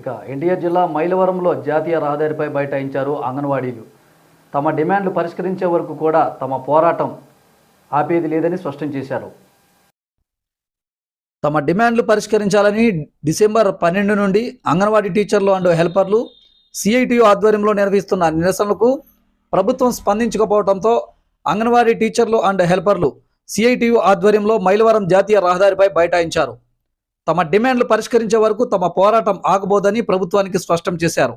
ఇక ఎన్టీఆర్ జిల్లా మైలవరంలో జాతీయ రహదారిపై బైఠాయించారు అంగన్వాడీలు. తమ డిమాండ్లు పరిష్కరించే వరకు కూడా తమ పోరాటం ఆపేది లేదని స్పష్టం చేశారు. తమ డిమాండ్లు పరిష్కరించాలని డిసెంబర్ పన్నెండు నుండి అంగన్వాడీ టీచర్లు అండ్ హెల్పర్లు సిఐటియు ఆధ్వర్యంలో నిర్వహిస్తున్న నిరసనలకు ప్రభుత్వం స్పందించకపోవడంతో అంగన్వాడీ టీచర్లు అండ్ హెల్పర్లు సిఐటియు ఆధ్వర్యంలో మైలవరం జాతీయ రహదారిపై బైఠాయించారు. తమ డిమాండ్లు పరిష్కరించే వరకు తమ పోరాటం ఆగబోదని ప్రభుత్వానికి స్పష్టం చేశారు.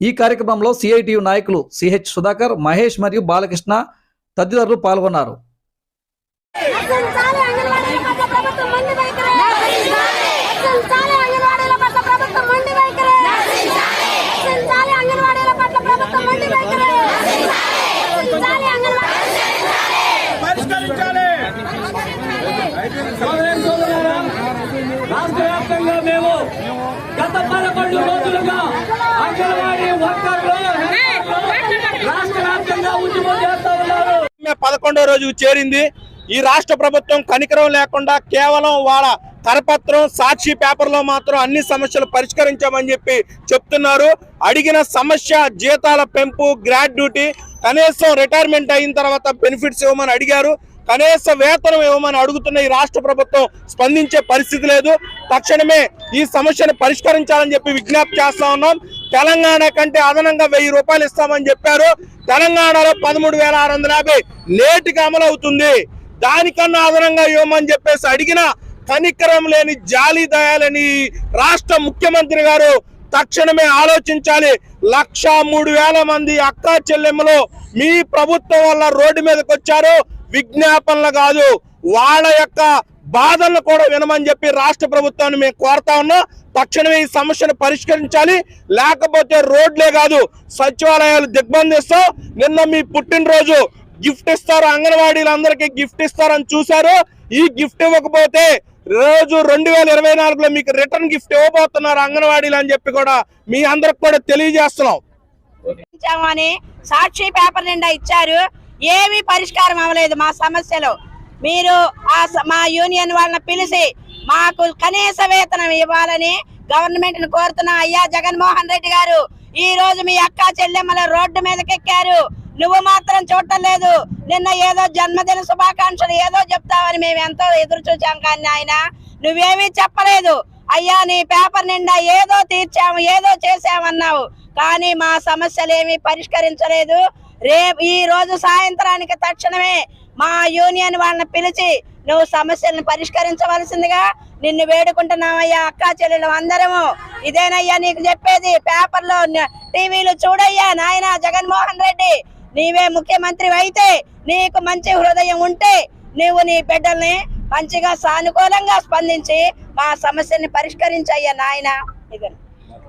ఈ కార్యక్రమంలో సిఐటియు నాయకులు సిహెచ్ సుధాకర్ మహేష్ మరియు బాలకృష్ణ తదితరులు పాల్గొన్నారు నశించాలి అంగన్వాడీల పట్ల ప్రభుత్వం మొండి వైఖరి నశించాలి అంగన్వాడీల పట్ల ప్రభుత్వం మొండి వైఖరి నశించాలి అంగన్వాడీల పట్ల ప్రభుత్వం మొండి వైఖరి నశించాలి అంగన్వాడీ పరిష్కరించాలి సోదరి సోదరులారా, రాష్ట్ర వ్యాప్తంగా మేము గత పదకొండు రోజులుగా అంగన్వాడీ వర్కర్లు రాష్ట్ర వ్యాప్తంగా ఉద్యమం చేస్తా ఉన్నారు పదకొండో రోజు చేరింది. ఈ రాష్ట్ర ప్రభుత్వం కనికరం లేకుండా కేవలం వాళ్ళ కరపత్రం సాక్షి పేపర్లో మాత్రం అన్ని సమస్యలు పరిష్కరించామని చెప్పి చెప్తున్నారు. అడిగిన సమస్య జీతాల పెంపు గ్రాడ్యుటీ కనీసం రిటైర్మెంట్ అయిన తర్వాత బెనిఫిట్స్ ఇవ్వమని అడిగారు. కనీస వేతనం ఇవ్వమని అడుగుతున్న ఈ రాష్ట్ర ప్రభుత్వం స్పందించే పరిస్థితి లేదు. తక్షణమే ఈ సమస్యను పరిష్కరించాలని చెప్పి విజ్ఞప్తి చేస్తా ఉన్నాం. తెలంగాణ కంటే అదనంగా వెయ్యి రూపాయలు ఇస్తామని చెప్పారు. తెలంగాణలో పదమూడు వేల ఆరు వందల యాభై లేటుగా అమలు అవుతుంది దానికన్నా అదనంగా ఇవ్వమని చెప్పేసి అడిగిన కనికరం లేని జాలి దయాలని రాష్ట్ర ముఖ్యమంత్రి గారు తక్షణమే ఆలోచించాలి. లక్ష మూడు వేల మంది అక్కా చెల్లెమ్మలు మీ ప్రభుత్వం వల్ల రోడ్డు మీదకి వచ్చారు విజ్ఞాపనలు కాదు. వాళ్ళ యొక్క బాధలను కూడా వినమని చెప్పి రాష్ట్ర ప్రభుత్వాన్ని మేము కోరుతా ఉన్నాం. తక్షణమే ఈ సమస్యను పరిష్కరించాలి. లేకపోతే రోడ్లే కాదు సచివాలయాలు దిగ్బంధిస్తాం. నిన్న మీ పుట్టినరోజు గిఫ్ట్ ఇస్తారు అంగన్వాడీలందరికీ గిఫ్ట్ ఇస్తారని చూశారు. ఈ గిఫ్ట్ ఇవ్వకపోతే రోజు రెండు వేల ఇరవై నాలుగులో మీకు రిటర్న్ గిఫ్ట్ ఇవ్వబోతున్నారు అంగన్వాడీలు అని చెప్పి కూడా మీ అందరికి కూడా తెలియజేస్తున్నాం. సాక్షి పేపర్ నిండా ఇచ్చారు. ఏమీ పరిష్కారం అవ్వలేదు మా సమస్యలు. మీరు ఆ మా యూనియన్ వాళ్ళని పిలిచి మాకు కనీస వేతనం ఇవ్వాలని గవర్నమెంట్ను కోరుతున్నా అయ్యా జగన్మోహన్ రెడ్డి గారు. ఈ రోజు మీ అక్క చెల్లెమ్మల రోడ్డు మీదకెక్కారు. నువ్వు మాత్రం చూడటం లేదు. నిన్న ఏదో జన్మదిన శుభాకాంక్షలు ఏదో చెప్తావని మేము ఎంతో ఎదురు చూచాం కానీ ఆయన నువ్వేమీ చెప్పలేదు. అయ్యా నీ పేపర్ నిండా ఏదో తీర్చాము ఏదో చేసామన్నావు కానీ మా సమస్యలు ఏమీ పరిష్కరించలేదు. రేపు ఈ రోజు సాయంత్రానికి తక్షణమే మా యూనియన్ వాళ్ళని పిలిచి నువ్వు సమస్యలను పరిష్కరించవలసిందిగా నిన్ను వేడుకుంటున్నామయ్యా అక్కా చెల్లెలు అందరము. ఇదేనయ్యా నీకు చెప్పేది. పేపర్లో టీవీలు చూడయ్యా నాయనా జగన్మోహన్ రెడ్డి. నీవే ముఖ్యమంత్రి అయితే నీకు మంచి హృదయం ఉంటే నువ్వు నీ బిడ్డల్ని మంచిగా సానుకూలంగా స్పందించి మా సమస్యని పరిష్కరించయ్యా నాయన. ఇదే.